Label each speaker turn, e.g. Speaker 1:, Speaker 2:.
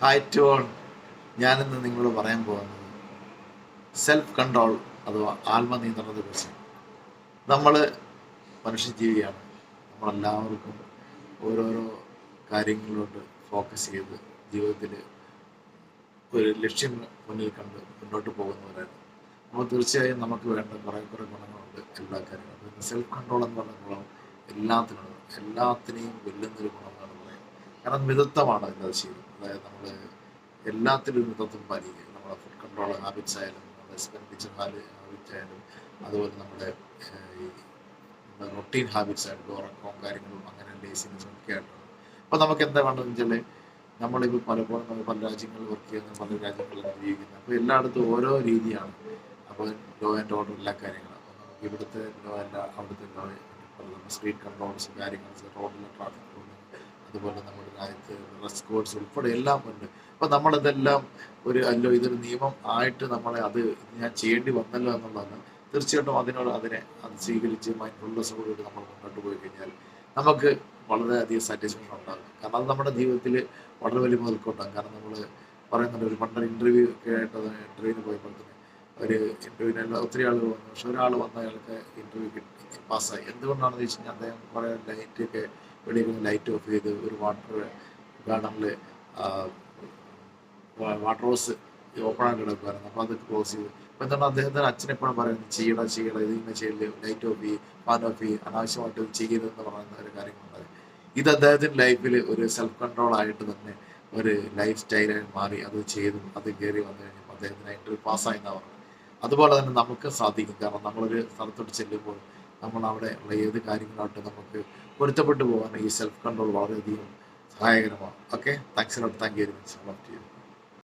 Speaker 1: Hi tone ഞാനിന്ന് നിങ്ങളോട് പറയാൻ പോകുന്നത് സെൽഫ് കൺട്രോൾ അഥവാ ആത്മനിയന്ത്രണത്തെ കുറിച്ച് നമ്മൾ മനുഷ്യജീവിയാണ്. നമ്മളെല്ലാവർക്കും ഓരോരോ കാര്യങ്ങളിലോട്ട് ഫോക്കസ് ചെയ്ത് ജീവിതത്തിൽ ഒരു ലക്ഷ്യം മുന്നിൽ കണ്ട് മുന്നോട്ട് പോകുന്നവരായിരുന്നു അപ്പോൾ തീർച്ചയായും നമുക്ക് വേണ്ട കുറേ കുറേ ഗുണങ്ങളുണ്ട് എല്ലാ കാര്യങ്ങളും. സെൽഫ് കൺട്രോൾ എന്ന് പറഞ്ഞ ഗുണം എല്ലാത്തിനും എല്ലാത്തിനെയും വെല്ലുന്നൊരു ഗുണം എന്നാണ് പറയുന്നത് കാരണം മിതത്വമാണ് അതിന്റെ ശീലം അതായത് നമ്മൾ എല്ലാത്തിലും മിതത്വം പാലിക്കുക. നമ്മുടെ ഫുഡ് കൺട്രോൾ ഹാബിറ്റ്സ് ആയാലും നമ്മുടെ എക്സ്പെൻഡിച്ചർ ഹാബിറ്റ് ആയാലും അതുപോലെ നമ്മുടെ നമ്മുടെ റൊട്ടീൻ ഹാബിറ്റ്സ് ആയിട്ട് ഉറക്കവും കാര്യങ്ങളും അങ്ങനെ ലേസിനെസ് ഒക്കെ ആയിട്ടുണ്ട്. അപ്പോൾ നമുക്ക് എന്താ വേണ്ടതെന്ന് വെച്ചാൽ നമ്മളിപ്പോൾ പലപ്പോഴും നമ്മൾ പല രാജ്യങ്ങളിൽ വർക്ക് ചെയ്യുന്ന പല രാജ്യങ്ങളിലാണ് ജീവിക്കുന്നത്. അപ്പോൾ എല്ലായിടത്തും ഓരോ രീതിയാണ്. അപ്പോൾ ലോ ആൻഡ് ഓർഡർ എല്ലാ കാര്യങ്ങളും. നമുക്ക് ഇവിടുത്തെ ലോ അല്ല അവിടുത്തെ ലോ സ്ട്രീറ്റ് കൺട്രോൾസ് കാര്യങ്ങൾ റോഡിലെ ട്രാഫിക് അതുപോലെ നമ്മുടെ രാജ്യത്ത് ഡ്രസ് കോഡ്സ് ഉൾപ്പെടെ എല്ലാം ഉണ്ട്. അപ്പം നമ്മളിതെല്ലാം ഒരു അല്ലോ ഇതൊരു നിയമം ആയിട്ട് നമ്മളെ അത് ഞാൻ ചെയ്യേണ്ടി വന്നല്ലോ എന്നുള്ളതാണ്. തീർച്ചയായിട്ടും അതിനോട് അതിനെ അത് സ്വീകരിച്ച് മൈൻഡ്ഫുൾനെസ്സോടുകൂടി നമ്മൾ മുന്നോട്ട് പോയി കഴിഞ്ഞാൽ നമുക്ക് വളരെയധികം സാറ്റിസ്ഫാക്ഷൻ ഉണ്ടാകും. കാരണം അത് നമ്മുടെ ജീവിതത്തിൽ വളരെ വലിയ മുതൽക്കുണ്ടാകും കാരണം നമ്മൾ പറയുന്നുണ്ട് ഒരു പണ്ടൊരു ഇന്റർവ്യൂ ഒക്കെ ആയിട്ട് ഇന്റർവ്യൂവിന് പോയപ്പോഴത്തേക്ക് ഒരു ഇന്റർവ്യൂവിന് ഒത്തിരി ആളുകൾ വന്നു. പക്ഷെ ഒരാൾ വന്ന അയാൾക്ക് ഇന്റർവ്യൂ കിട്ടി പാസ്സായി. എന്തുകൊണ്ടാണെന്ന് ചോദിച്ചു കഴിഞ്ഞാൽ അദ്ദേഹം കുറേ ലൈറ്റൊക്കെ വെളിയിൽ ലൈറ്റ് ഓഫ് ചെയ്ത് ഒരു വാട്ടർ ഗാർഡനിൽ വാട്ടർ ഹോസ് ഓപ്പൺ ആയിട്ട് കിടക്കുമായിരുന്നു അപ്പോൾ അത് ക്ലോസ് ചെയ്തു. അപ്പോൾ എന്താണ് അദ്ദേഹത്തിന് അച്ഛൻ എപ്പോഴും പറയുന്നത്? ചെയ്യട ഇത് ഇങ്ങനെ ചെയ്യില്ല? ലൈറ്റ് ഓഫ് ചെയ്യും ഫാൻ ഓഫ് ചെയ്യും അനാവശ്യമായിട്ട് ചെയ്യരുതെന്ന് പറയുന്ന ഒരു കാര്യങ്ങളുണ്ടായി ഇത് അദ്ദേഹത്തിന്റെ ലൈഫിൽ ഒരു സെൽഫ് കൺട്രോൾ ആയിട്ട് തന്നെ ഒരു ലൈഫ് സ്റ്റൈലായി മാറി. അത് ചെയ്തു അത് കയറി വന്നു കഴിഞ്ഞപ്പോൾ അദ്ദേഹത്തിന് ഒരു പാസ്സായി എന്നാണ് അതുപോലെ തന്നെ നമുക്ക് സാധിക്കും. കാരണം നമ്മളൊരു സ്ഥലത്തോട്ട് ചെല്ലുമ്പോൾ നമ്മൾ അവിടെ ഉള്ള ഏത് കാര്യങ്ങളായിട്ട് നമുക്ക് പൊരുത്തപ്പെട്ടു പോകാൻ ഈ സെൽഫ് കൺട്രോൾ വളരെയധികം സഹായകരമാണ്. Okay thanks lot thank you very much love to you